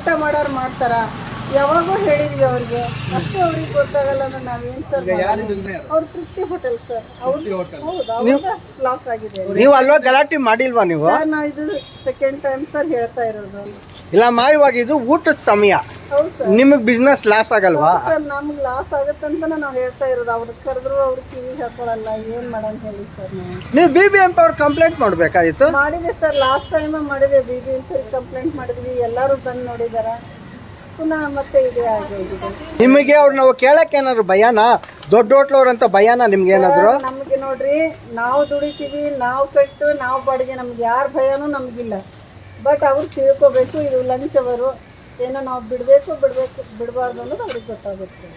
ಊಟ ಮಾಡೋರು ಮಾಡ್ತಾರ? ಯಾವಾಗೂ ಹೇಳಿದ್ವಿ ಅವ್ರಿಗೆ. ಅಷ್ಟು ಅವ್ರಿಗೆ ಗೊತ್ತಾಗಲ್ಲ ಅಂದ್ರೆ ನಾವೇನ್ ಸರ್ ಅವ್ರ ತೃಪ್ತಿ ಹೋಟೆಲ್ ಸರ್ ಅವ್ರು ಹೌದು ಲಾಸ್ ಆಗಿದೆ. ನೀವು ಅಲ್ವಾ ಗಲಾಟೆ ಮಾಡಿಲ್ವಾ ನೀವು? ನಾ ನಾವು ಇದು ಸೆಕೆಂಡ್ ಟೈಮ್ ಸರ್ ಹೇಳ್ತಾ ಇರೋದು. ಇಲ್ಲ ಇವಾಗ ಇದು ಊಟದ ಸಮಯ. ನಿಮಗ್ ಬಿಸ್ನೆಸ್ ಲಾಸ್ ಆಗಲ್ವಾ? ಸರ್ ನಮ್ಗೆ ಲಾಸ್ ಅಂತ ನಾವು ಹೇಳ್ತಾ ಇರೋದು. ಅವ್ರಿಗೆ ಕರೆದ್ರು ಅವ್ರು ಕಿವಿ ಹಾಕೊಳಲ್ಲ ಏನ್ ಮಾಡೋಣ ಹೇಳಿ ಸರ್ ನಾವು? ನೀವು ಬಿ ಬಿ ಎಂ ಅವ್ರು ಕಂಪ್ಲೇಂಟ್ ಮಾಡಬೇಕಾಗಿತ್ತು ಮಾಡಿದೆ ಸರ್ ಲಾಸ್ಟ್ ಟೈಮ್ ಮಾಡಿದೆ. ಬಿ ಬಿ ಎಂ ಕಂಪ್ಲೇಂಟ್ ಮಾಡಿದ್ವಿ. ಎಲ್ಲರೂ ಬಂದು ನೋಡಿದಾರ. ಪುನಃ ಮತ್ತೆ ಇದೇ ಆಗೋಗಿದೆ. ನಿಮಗೆ ಅವ್ರು ನಾವು ಕೇಳಕ್ಕೆ ಏನಾದ್ರು ಭಯನಾ? ದೊಡ್ಡ ಹೋಟ್ಲವ್ರಂತ ಭಯನಾ ನಿಮ್ಗೆ ಏನಾದ್ರು? ನಮಗೆ ನೋಡ್ರಿ ನಾವು ದುಡಿತೀವಿ ನಾವು ಕಟ್ಟು ನಾವು ಬಾಡಿಗೆ. ನಮ್ಗೆ ಯಾರ ಭಯನೂ ನಮಗಿಲ್ಲ. ಬಟ್ ಅವ್ರು ತಿಳ್ಕೊಬೇಕು ಇದು ಲಂಚ್ ಅವರು. ಏನೋ ನಾವು ಬಿಡಬೇಕು ಬಿಡಬೇಕು, ಬಿಡಬಾರ್ದು ಅನ್ನೋದು ಅವ್ರಿಗೆ ಗೊತ್ತಾಗುತ್ತೆ.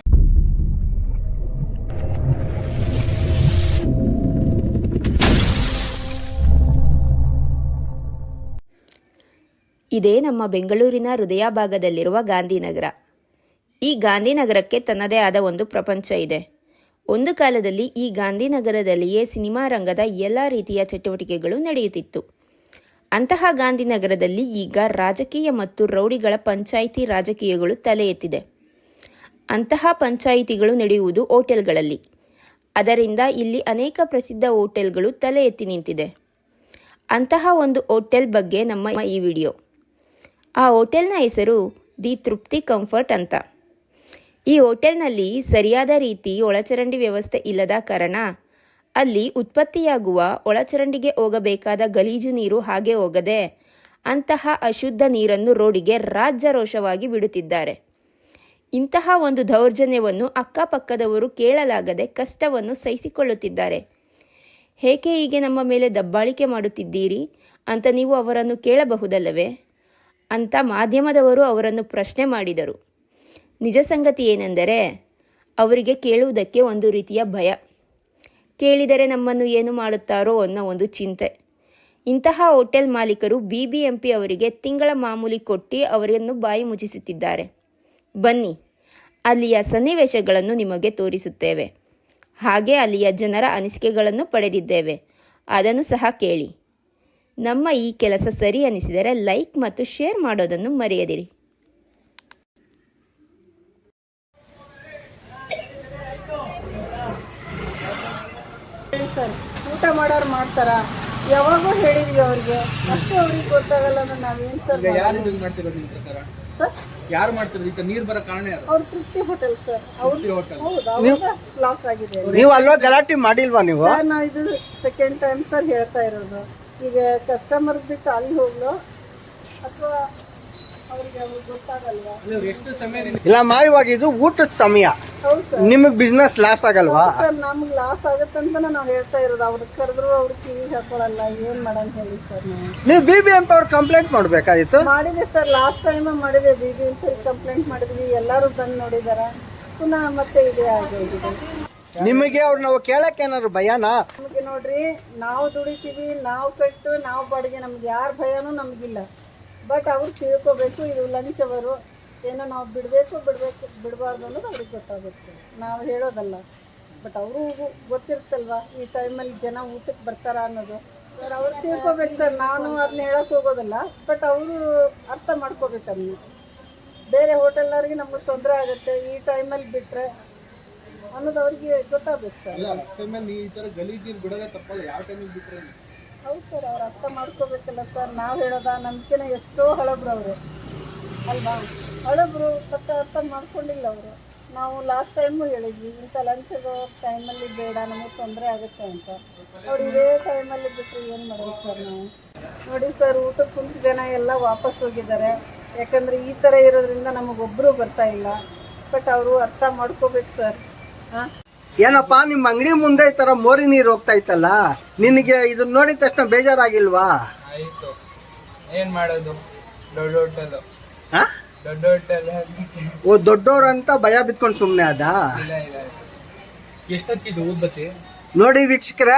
ಇದೇ ನಮ್ಮ ಬೆಂಗಳೂರಿನ ಹೃದಯ ಭಾಗದಲ್ಲಿರುವ ಗಾಂಧಿನಗರ. ಈ ಗಾಂಧಿನಗರಕ್ಕೆ ತನ್ನದೇ ಆದ ಒಂದು ಪ್ರಪಂಚ ಇದೆ. ಒಂದು ಕಾಲದಲ್ಲಿ ಈ ಗಾಂಧಿನಗರದಲ್ಲಿಯೇ ಸಿನಿಮಾ ರಂಗದ ಎಲ್ಲ ರೀತಿಯ ಚಟುವಟಿಕೆಗಳು ನಡೆಯುತ್ತಿತ್ತು. ಅಂತಹ ಗಾಂಧಿನಗರದಲ್ಲಿ ಈಗ ರಾಜಕೀಯ ಮತ್ತು ರೌಡಿಗಳ ಪಂಚಾಯಿತಿ ರಾಜಕೀಯಗಳು ತಲೆ ಎತ್ತಿದೆ. ಅಂತಹ ಪಂಚಾಯಿತಿಗಳು ನಡೆಯುವುದು ಹೋಟೆಲ್ಗಳಲ್ಲಿ. ಅದರಿಂದ ಇಲ್ಲಿ ಅನೇಕ ಪ್ರಸಿದ್ಧ ಹೋಟೆಲ್ಗಳು ತಲೆ ಎತ್ತಿ ನಿಂತಿದೆ. ಅಂತಹ ಒಂದು ಹೋಟೆಲ್ ಬಗ್ಗೆ ನಮ್ಮ ಈ ವಿಡಿಯೋ. ಆ ಹೋಟೆಲ್ನ ಹೆಸರು ದಿ ತೃಪ್ತಿ ಕಂಫರ್ಟ್ ಅಂತ. ಈ ಹೋಟೆಲ್ನಲ್ಲಿ ಸರಿಯಾದ ರೀತಿ ಒಳಚರಂಡಿ ವ್ಯವಸ್ಥೆ ಇಲ್ಲದ ಕಾರಣ ಅಲ್ಲಿ ಉತ್ಪತ್ತಿಯಾಗುವ ಒಳಚರಂಡಿಗೆ ಹೋಗಬೇಕಾದ ಗಲೀಜು ನೀರು ಹಾಗೆ ಹೋಗದೆ, ಅಂತಹ ಅಶುದ್ಧ ನೀರನ್ನು ರೋಡಿಗೆ ರಾಜ್ಯರೋಷವಾಗಿ ಬಿಡುತ್ತಿದ್ದಾರೆ. ಇಂತಹ ಒಂದು ದೌರ್ಜನ್ಯವನ್ನು ಅಕ್ಕಪಕ್ಕದವರು ಕೇಳಲಾಗದೆ ಕಷ್ಟವನ್ನು ಸಹಿಸಿಕೊಳ್ಳುತ್ತಿದ್ದಾರೆ. ಏಕೆ ಹೀಗೆ ನಮ್ಮ ಮೇಲೆ ದಬ್ಬಾಳಿಕೆ ಮಾಡುತ್ತಿದ್ದೀರಿ? ಅಂತ ನೀವು ಅವರನ್ನು ಕೇಳಬಹುದಲ್ಲವೇ? ಅಂತ ಮಾಧ್ಯಮದವರು ಅವರನ್ನು ಪ್ರಶ್ನೆ ಮಾಡಿದರು. ನಿಜ ಸಂಗತಿ ಏನೆಂದರೆ, ಅವರಿಗೆ ಕೇಳುವುದಕ್ಕೆ ಒಂದು ರೀತಿಯ ಭಯ. ಕೇಳಿದರೆ ನಮ್ಮನ್ನು ಏನು ಮಾಡುತ್ತಾರೋ ಅನ್ನೋ ಒಂದು ಚಿಂತೆ. ಇಂತಹ ಹೋಟೆಲ್ ಮಾಲೀಕರು ಬಿ ಬಿ ಎಂ ಪಿ ಅವರಿಗೆ ತಿಂಗಳ ಮಾಮೂಲಿ ಕೊಟ್ಟು ಅವರನ್ನು ಬಾಯಿ ಮುಚ್ಚಿಸುತ್ತಿದ್ದಾರೆ. ಬನ್ನಿ, ಅಲ್ಲಿಯ ಸನ್ನಿವೇಶಗಳನ್ನು ನಿಮಗೆ ತೋರಿಸುತ್ತೇವೆ. ಹಾಗೆ ಅಲ್ಲಿಯ ಜನರ ಅನಿಸಿಕೆಗಳನ್ನು ಪಡೆದಿದ್ದೇವೆ. ಅದನ್ನು ಸಹ ಕೇಳಿ. ನಮ್ಮ ಈ ಕೆಲಸ ಸರಿ ಅನಿಸಿದರೆ ಲೈಕ್ ಮತ್ತು ಶೇರ್ ಮಾಡೋದನ್ನು ಮರೆಯದಿರಿ. ಸರ್ ಊಟ ಮಾಡೋರು ಮಾಡ್ತಾರ? ಯಾವಾಗೂ ಹೇಳಿದ್ವಿ ಅವ್ರಿಗೆ. ಅಷ್ಟೇ ಅವ್ರಿಗೆ ಗೊತ್ತಾಗಲ್ಲ ಅಂದ್ರೆ ನಾವೇನ್ ಸರ್ ಯಾರು ಯೂಸ್ ಮಾಡ್ತಿರೋದು ನಿಮ್ಮ ಪ್ರಕಾರ? ಸರ್? ಯಾರು ಮಾಡ್ತಿರೋದು? ಈಗ ನೀರ್ ಬರೋ ಕಾರಣ ಯಾರು? ಅವ್ರ ತೃಪ್ತಿ ಹೋಟೆಲ್ ಸರ್. ಹೌದು ಲಾಕ್ ಆಗಿದೆ. ನೀವು ಅಲ್ವಾ ಗಲಾಟೆ ಮಾಡಿಲ್ವಾ ನೀವು? ಸರ್ ನಾವು ಇದು ಸೆಕೆಂಡ್ ಟೈಮ್ ಸರ್ ಹೇಳ್ತಾ ಇರೋದು. ಈಗ ಕಸ್ಟಮರ್ ಬಿಟ್ಟು ಅಲ್ಲಿ ಹೋಗ್ಲು? ಅಥವಾ ಅವ್ರಿಗೆ ಗೊತ್ತಾಗಲ್ವಾ? ಎಷ್ಟು ಸಮಯ ಇಲ್ಲಮ್ಮ ಇವಾಗ ಇದು ಊಟದ ಸಮಯ. ನಿಮಗ್ ಬಿಸ್ನೆಸ್ ಲಾಸ್ ಆಗಲ್ವಾ? ಸರ್ ನಮ್ಗೆ ಲಾಸ್ ಅಂತ ನಾವು ಹೇಳ್ತಾ ಇರೋದು. ಅವ್ರಿಗೆ ಕರೆದ್ರು ಅವ್ರು ಕಿವಿ ಹಾಕೊಳಲ್ಲ ಏನ್ ಮಾಡೋಣ ಹೇಳಿ ಸರ್ ನಾವು. ನೀವು ಬಿ ಬಿ ಎಂ ಅವ್ರು ಕಂಪ್ಲೇಂಟ್ ಮಾಡಬೇಕಾಗಿತ್ತು ಮಾಡಿದೆ ಸರ್ ಲಾಸ್ಟ್ ಟೈಮ್ ಮಾಡಿದೆ. ಬಿ ಬಿ ಎಂ ಕಂಪ್ಲೇಂಟ್ ಮಾಡಿದ್ವಿ. ಎಲ್ಲರೂ ಬಂದು ನೋಡಿದಾರ. ಪುನಃ ಮತ್ತೆ ಇದೇ ಆಗೋಗಿದೆ. ನಿಮಗೆ ಅವ್ರು ನಾವು ಕೇಳಕ್ಕೆ ಏನಾದ್ರು ಭಯನಾ? ನಮಗೆ ನೋಡ್ರಿ ನಾವು ದುಡಿತೀವಿ ನಾವು ಕಟ್ಟು ನಾವು ಬಾಡಿಗೆ. ನಮ್ಗೆ ಯಾರ ಭಯನೂ ನಮಗಿಲ್ಲ. ಬಟ್ ಅವ್ರು ತಿಳ್ಕೊಬೇಕು ಇದು ಲಂಚ್ ಅವರು. ಏನೋ ನಾವು ಬಿಡಬೇಕು ಬಿಡಬೇಕು ಬಿಡಬಾರ್ದು ಅನ್ನೋದು ಅವ್ರಿಗೆ ಗೊತ್ತಾಗುತ್ತೆ. ನಾವು ಹೇಳೋದಲ್ಲ. ಬಟ್ ಅವರು ಗೊತ್ತಿರುತ್ತಲ್ವಾ? ಈ ಟೈಮಲ್ಲಿ ಜನ ಊಟಕ್ಕೆ ಬರ್ತಾರ ಅನ್ನೋದು. ಸರ್ ಅವ್ರು ತಿಳ್ಕೊಬೇಕು ಸರ್ ನಾನು ಅದನ್ನ ಹೇಳಕ್ಕೆ ಹೋಗೋದಲ್ಲ. ಬಟ್ ಅವರು ಅರ್ಥ ಮಾಡ್ಕೋಬೇಕು ಅದನ್ನ ಬೇರೆ ಹೋಟೆಲ್ನವ್ರಿಗೆ ನಮಗೆ ತೊಂದರೆ ಆಗುತ್ತೆ. ಈ ಟೈಮಲ್ಲಿ ಬಿಟ್ಟರೆ ಅನ್ನೋದು ಅವ್ರಿಗೆ ಗೊತ್ತಾಗಬೇಕು ಸರ್ ಟೈಮಲ್ಲಿ ಈ ಗಲೀಜ್ ಬಿಡೋದೇ ತಪ್ಪಲ್ಲ. ಯಾವ ಟೈಮಿಗೆ ಬಿಟ್ಟರೆ ಹೌದು ಸರ್ ಅವ್ರು ಅರ್ಥ ಮಾಡ್ಕೋಬೇಕಲ್ಲ ಸರ್ ನಾವು ಹೇಳೋದಾ? ನಮ್ಕಿನ ಎಷ್ಟೋ ಹಳಬ್ರು ಅವರು. ಅಲ್ವಾ? ಹಳಬ್ರು ಅರ್ಥ ಅರ್ಥ ಮಾಡ್ಕೊಂಡಿಲ್ಲ ಅವರು. ನಾವು ಲಾಸ್ಟ್ ಟೈಮು ಹೇಳಿದ್ವಿ ಇಂಥ ಲಂಚದ ಟೈಮಲ್ಲಿ ಬೇಡ ನಮಗೆ ತೊಂದರೆ ಆಗುತ್ತೆ ಅಂತ. ಅವ್ರು ಇದೇ ಟೈಮಲ್ಲಿ ಬಿಟ್ಟರೆ ಏನು ಮಾಡೋದು ಸರ್ ನಾವು? ನೋಡಿ ಸರ್ ಊಟಕ್ಕೆ ಕುಂತ ಜನ ಎಲ್ಲ ವಾಪಸ್ ಹೋಗಿದ್ದಾರೆ. ಯಾಕಂದರೆ ಈ ಥರ ಇರೋದ್ರಿಂದ ನಮಗೊಬ್ಬರು ಬರ್ತಾ ಇಲ್ಲ. ಬಟ್ ಅವರು ಅರ್ಥ ಮಾಡ್ಕೋಬೇಕು ಸರ್ ಹಾಂ? ಏನಪ್ಪ ನಿಮ್ಮ ಅಂಗಡಿ ಮುಂದೆ ಈ ತರ ಮೋರಿ ನೀರು ಹೋಗ್ತಾ ಇತ್ತಲ್ಲ? ನಿನಗೆ ಇದನ್ನ ನೋಡಿದ ತಕ್ಷಣ ಬೇಜಾರಾಗಿಲ್ವಾ? ಆಯಿತು. ಏನು ಮಾಡೋದು? ದೊಡ್ಡ ಹೋಟೆಲು. ಹಾ? ಓ ದೊಡ್ಡೋರು ಅಂತ ಭಯ ಬಿತ್ಕೊಂಡು ಸುಮ್ಮನೆ ಅದ? ಊದ್ಬತ್ತಿ ನೋಡಿ ವೀಕ್ಷಕರೇ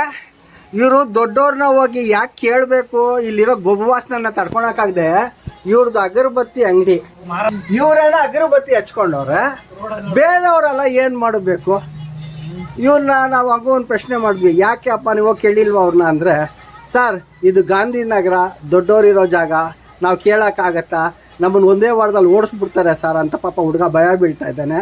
ಇವರು ದೊಡ್ಡವ್ರನ್ನ ಹೋಗಿ ಯಾಕೆ ಕೇಳಬೇಕು? ಇಲ್ಲಿರೋ ಗೊಬ್ಬವಾಸನ ತಡ್ಕೊಳಕಾಗದೆ ಇವ್ರದ್ದು ಅಗರಬತ್ತಿ ಅಂಗಡಿ. ಇವ್ರನ್ನ ಅಗರಬತ್ತಿ ಹಚ್ಕೊಂಡವ್ರೆ. ಬೇರೆಯವರೆಲ್ಲ ಏನ್ ಮಾಡಬೇಕು? ಇವ್ರನ್ನ ನಾವು ಹಂಗ ಒಂದು ಪ್ರಶ್ನೆ ಮಾಡಿದ್ವಿ ಯಾಕೆ ಅಪ್ಪ ನೀವು ಕೇಳಿಲ್ವ ಅವ್ರನ್ನ ಅಂದ್ರೆ ಸರ್ ಇದು ಗಾಂಧಿನಗರ ದೊಡ್ಡೋರಿರೋ ಜಾಗ ನಾವು ಕೇಳೋಕ್ಕಾಗತ್ತಾ? ನಮ್ಮನ್ನು ಒಂದೇ ವಾರದಲ್ಲಿ ಓಡಿಸ್ಬಿಡ್ತಾರೆ ಸರ್ ಅಂತ ಪಾಪ ಹುಡುಗ ಭಯ ಬೀಳ್ತಾ ಇದ್ದಾನೆ.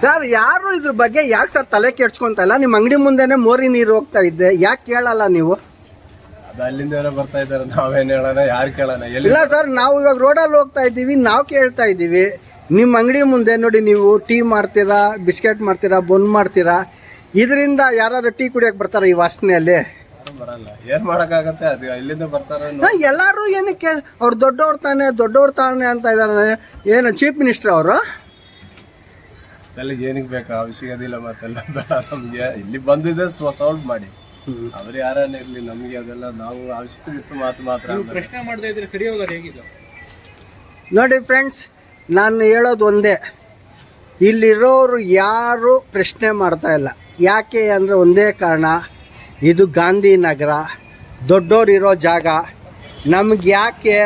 ಸರ್ ಯಾರು ಇದ್ರ ಬಗ್ಗೆ ಯಾಕೆ ಸರ್ ತಲೆ ಕೆಡ್ಸ್ಕೊಂತ ಇಲ್ಲ? ನಿಮ್ಮ ಅಂಗಡಿ ಮುಂದೆನೆ ಮೋರಿ ನೀರು ಹೋಗ್ತಾ ಇದ್ದೆ ಯಾಕೆ ಕೇಳಲ್ಲ ನೀವು? ಅದು ಅಲ್ಲಿಂದ ಬರ್ತಾ ಇದ್ದಾರೆ ನಾವೇನ್ ಹೇಳೋಣ ಯಾರು ಕೇಳೋಣ? ಇಲ್ಲ ಸರ್ ನಾವು ಇವಾಗ ರೋಡಲ್ಲಿ ಹೋಗ್ತಾ ಇದ್ದೀವಿ ನಾವು ಕೇಳ್ತಾ ಇದ್ದೀವಿ. ನಿಮ್ಮ ಅಂಗಡಿ ಮುಂದೆ ನೋಡಿ ನೀವು ಟೀ ಮಾಡ್ತೀರಾ ಬಿಸ್ಕೆಟ್ ಮಾಡ್ತೀರಾ ಬೊನ್ ಮಾಡ್ತೀರಾ ಇದರಿಂದ ಯಾರಾದ್ರೂ ಟೀ ಕುಡಿಯಕ್ಕೆ ಬರ್ತಾರ ಈ ವಾಸನೆಯಲ್ಲಿ? ಯಾರು ಬರಲ್ಲ. ಏನ್ ಮಾಡಕ್ಕಾಗತ್ತೆ? ಅದು ಇಲ್ಲಿಂದ ಬರ್ತಾರೆ ಎಲ್ಲರೂ ಎಲ್ಲಾರು ಏನಕ್ಕೆ? ಅವ್ರು ದೊಡ್ಡವ್ರು ತಾನೆ ದೊಡ್ಡವ್ರು ತಾನೆ ಅಂತ ಇದಾರೆ. ಏನು ಚೀಫ್ ಮಿನಿಸ್ಟರ್ ಅವರು? ತಲೆಗೆ ಏನಕ್ಕೆ ಬೇಕು? ಅವಶ್ಯಕತೆ ಮತ್ತೆಲ್ಲ ಬೇಡ ನಮಗೆ. ಇಲ್ಲಿ ಬಂದಿದೆ ಸಾಲ್ವ್ ಮಾಡಿ. ಅವ್ರು ಯಾರನ್ನ ಇರಲಿ ನಮಗೆ ಅದೆಲ್ಲ ನಾವು ಅವಶ್ಯಕತೆ ಮಾತು ಮಾತ್ರ ನೀವು ಪ್ರಶ್ನೆ ಮಾಡದೇ ಇದ್ರೆ ಸರಿ ಹೋಗೋದು ಹೇಗಿದ್ದು ನೋಡಿ ಫ್ರೆಂಡ್ಸ್ ನಾನು ಹೇಳೋದು ಒಂದೇ. ಇಲ್ಲಿರೋರು ಯಾರು ಪ್ರಶ್ನೆ ಮಾಡ್ತಾ ಇಲ್ಲ. ಯಾಕೆ ಅಂದರೆ ಒಂದೇ ಕಾರಣ, ಇದು ಗಾಂಧಿನಗರ. ದೊಡ್ಡೋರು ಇರೋ ಜಾಗ. ನಮ್ಗೆ ಯಾಕೆ,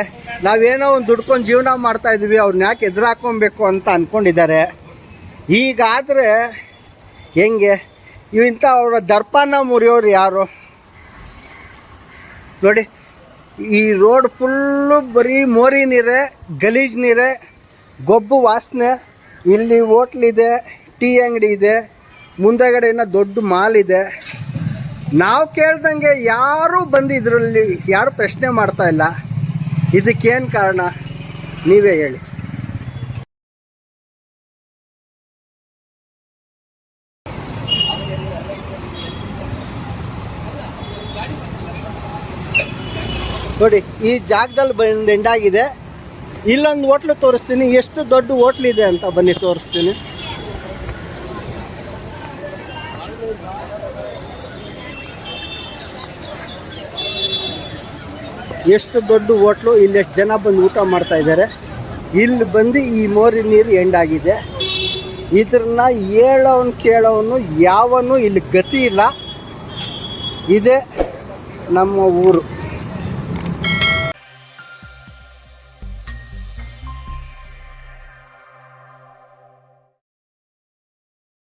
ನಾವೇನೋ ಒಂದು ದುಡ್ಕೊಂಡು ಜೀವನ ಮಾಡ್ತಾ ಇದ್ವಿ ಅವ್ರನ್ನ ಯಾಕೆ ಎದುರಾಕೊಬೇಕು ಅಂತ ಅಂದ್ಕೊಂಡಿದ್ದಾರೆ ಈಗಾದರೆ, ಹೆಂಗೆ, ಇಂಥ ಅವರ ದರ್ಪಾನ ಮುರಿಯೋರು ಯಾರು? ನೋಡಿ, ಈ ರೋಡ್ ಫುಲ್ಲು ಬರೀ ಮೋರಿ ನೀರೇ, ಗಲೀಜ್ ನೀರೇ ಗೊಬ್ಬು ವಾಸನೆ, ಇಲ್ಲಿ ಹೋಟ್ಲಿದೆ ಟೀ ಅಂಗಡಿ ಇದೆ, ಮುಂದೆಗಡೆ ಇನ್ನೂ ದೊಡ್ಡ ಮಾಲ್ ಇದೆ. ನಾವು ಕೇಳ್ದಂಗೆ ಯಾರೂ ಬಂದು ಇದರಲ್ಲಿ ಯಾರು ಪ್ರಶ್ನೆ ಮಾಡ್ತಾ ಇಲ್ಲ. ಇದಕ್ಕೇನು ಕಾರಣ? ನೀವೇ ಹೇಳಿ. ನೋಡಿ, ಈ ಜಾಗದಲ್ಲಿ ಬಂದು ಎಂಡಾಗಿದೆ ಇಲ್ಲೊಂದು ಹೋಟ್ಲು ತೋರಿಸ್ತೀನಿ. ಎಷ್ಟು ದೊಡ್ಡ ಹೋಟ್ಲ್ ಇದೆ ಅಂತ ಬನ್ನಿ ತೋರಿಸ್ತೀನಿ. ಎಷ್ಟು ದೊಡ್ಡ ಹೋಟ್ಲು, ಇಲ್ಲಿ ಎಷ್ಟು ಜನ ಬಂದು ಊಟ ಮಾಡ್ತಾ ಇದ್ದಾರೆ. ಇಲ್ಲಿ ಬಂದು ಈ ಮೋರಿ ನೀರು ಎಂಡಾಗಿದೆ. ಇದನ್ನ ಹೇಳೋನು ಕೇಳೋನು, ಯಾವನು ಇಲ್ಲಿ ಗತಿ ಇಲ್ಲ. ಇದೇ ನಮ್ಮ ಊರು.